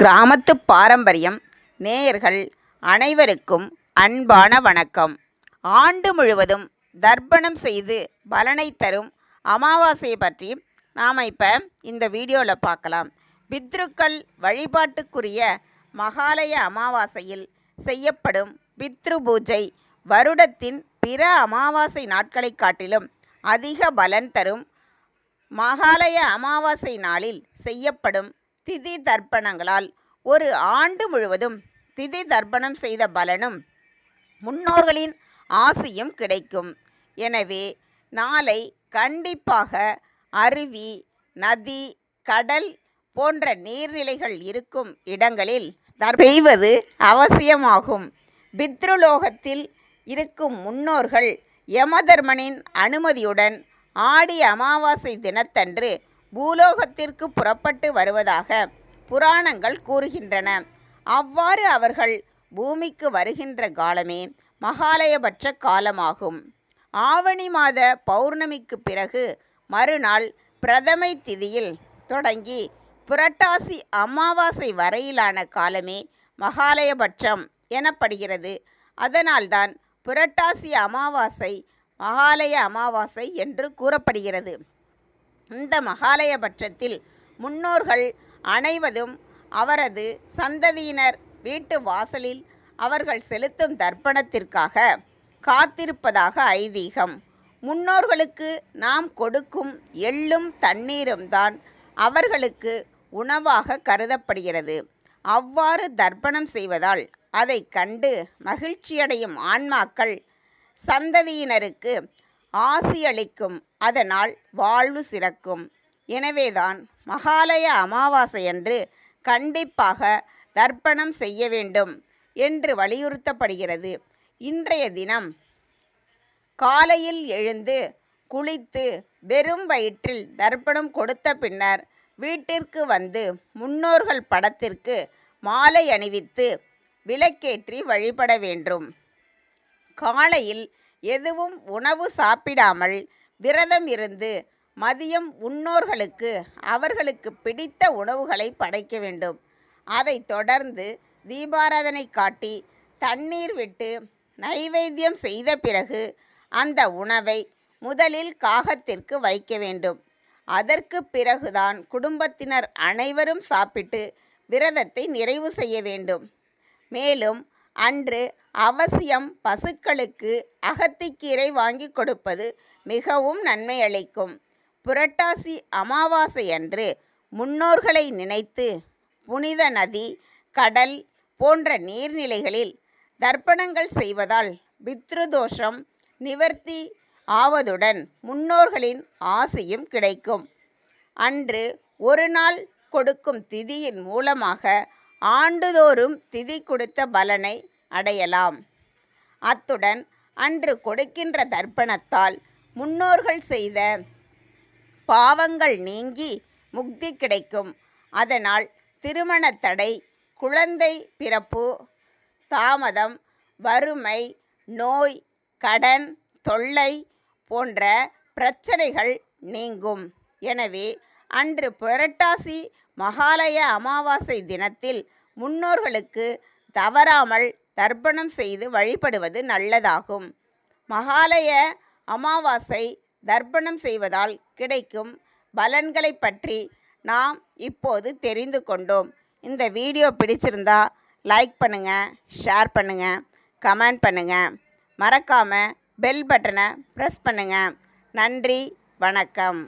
கிராமத்து பாரம்பரியம் நேயர்கள் அனைவருக்கும் அன்பான வணக்கம். ஆண்டு முழுவதும் தர்ப்பணம் செய்து பலனை தரும் அமாவாசையை பற்றி நாம் இப்போ இந்த வீடியோவில் பார்க்கலாம். பித்ருக்கள் வழிபாட்டுக்குரிய மகாலய அமாவாசையில் செய்யப்படும் பித்ரு பூஜை வருடத்தின் பிற அமாவாசை நாட்களைக் காட்டிலும் அதிக பலன் தரும் மகாலய அமாவாசை நாளில் செய்யப்படும் திதி தர்ப்பணங்களால் ஒரு ஆண்டு முழுவதும் திதி தர்ப்பணம் செய்த பலனும் முன்னோர்களின் ஆசியும் கிடைக்கும். எனவே நாளை கண்டிப்பாக அருவி நதி கடல் போன்ற நீர்நிலைகள் இருக்கும் இடங்களில் தர் செய்வது அவசியமாகும். பித்ருலோகத்தில் இருக்கும் முன்னோர்கள் யமதர்மனின் அனுமதியுடன் ஆடி அமாவாசை தினத்தன்று பூலோகத்திற்கு புறப்பட்டு வருவதாக புராணங்கள் கூறுகின்றன. அவ்வாறு அவர்கள் பூமிக்கு வருகின்ற காலமே மகாலயபட்ச காலமாகும். ஆவணி மாத பௌர்ணமிக்கு பிறகு மறுநாள் பிரதமை திதியில் தொடங்கி புரட்டாசி அமாவாசை வரையிலான காலமே மகாலயபட்சம் எனப்படுகிறது. அதனால்தான் புரட்டாசி அமாவாசை மகாலய அமாவாசை என்று கூறப்படுகிறது. இந்த மகாலய பட்சத்தில் முன்னோர்கள் அனைவதும் அவரது சந்ததியினர் வீட்டு வாசலில் அவர்கள் செலுத்தும் தர்ப்பணத்திற்காக காத்திருப்பதாக ஐதீகம். முன்னோர்களுக்கு நாம் கொடுக்கும் எள்ளும் தண்ணீரும் தான் அவர்களுக்கு உணவாக கருதப்படுகிறது. அவ்வாறு தர்ப்பணம் செய்வதால் அதை கண்டு மகிழ்ச்சியடையும் ஆன்மாக்கள் சந்ததியினருக்கு ஆசியளிக்கும் அதனால் வாழ்வு சிறக்கும். எனவேதான் மகாலய அமாவாசையன்று கண்டிப்பாக தர்ப்பணம் செய்ய வேண்டும் என்று வலியுறுத்தப்படுகிறது. இன்றைய தினம் காலையில் எழுந்து குளித்து வெறும் வயிற்றில் தர்ப்பணம் கொடுத்த பின்னர் வீட்டிற்கு வந்து முன்னோர்கள் படத்திற்கு மாலை அணிவித்து விளக்கேற்றி வழிபட வேண்டும். காலையில் எதுவும் உணவு சாப்பிடாமல் விரதம் இருந்து மதியம் உண்ணோர்களுக்கு அவர்களுக்கு பிடித்த உணவுகளை படைக்க வேண்டும். அதைத் தொடர்ந்து தீபாராதனை காட்டி தண்ணீர் விட்டு நைவேத்தியம் செய்த பிறகு அந்த உணவை முதலில் காகத்திற்கு வைக்க வேண்டும். அதற்கு பிறகுதான் குடும்பத்தினர் அனைவரும் சாப்பிட்டு விரதத்தை நிறைவு செய்ய வேண்டும். மேலும் அன்று அவசியம் பசுக்களுக்கு அகத்திக்கீரை வாங்கி கொடுப்பது மிகவும் நன்மை அளிக்கும் புரட்டாசி அமாவாசை அன்று முன்னோர்களை நினைத்து புனித நதி கடல் போன்ற நீர்நிலைகளில் தர்ப்பணங்கள் செய்வதால் பித்ருதோஷம் நிவர்த்தி ஆவதுடன் முன்னோர்களின் ஆசையும் கிடைக்கும். அன்று ஒரு நாள் கொடுக்கும் திதியின் மூலமாக ஆண்டுதோறும் திதி கொடுத்த பலனை அடையலாம். அத்துடன் அன்று கொடுக்கின்ற தர்ப்பணத்தால் முன்னோர்கள் செய்த பாவங்கள் நீங்கி முக்தி கிடைக்கும். அதனால் திருமண தடை குழந்தை பிறப்பு தாமதம் வறுமை நோய் கடன் தொல்லை போன்ற பிரச்சனைகள் நீங்கும். எனவே அன்று புரட்டாசி மகாலய அமாவாசை தினத்தில் முன்னோர்களுக்கு தவறாமல் தர்ப்பணம் செய்து வழிபடுவது நல்லதாகும். மகாலய அமாவாசை தர்ப்பணம் செய்வதால் கிடைக்கும் பலன்களை பற்றி நாம் இப்போது தெரிந்து கொண்டோம். இந்த வீடியோ பிடிச்சிருந்தா லைக் பண்ணுங்கள் ஷேர் பண்ணுங்கள் கமெண்ட் பண்ணுங்கள் மறக்காமல் பெல் பட்டனை ப்ரெஸ் பண்ணுங்கள் நன்றி வணக்கம்.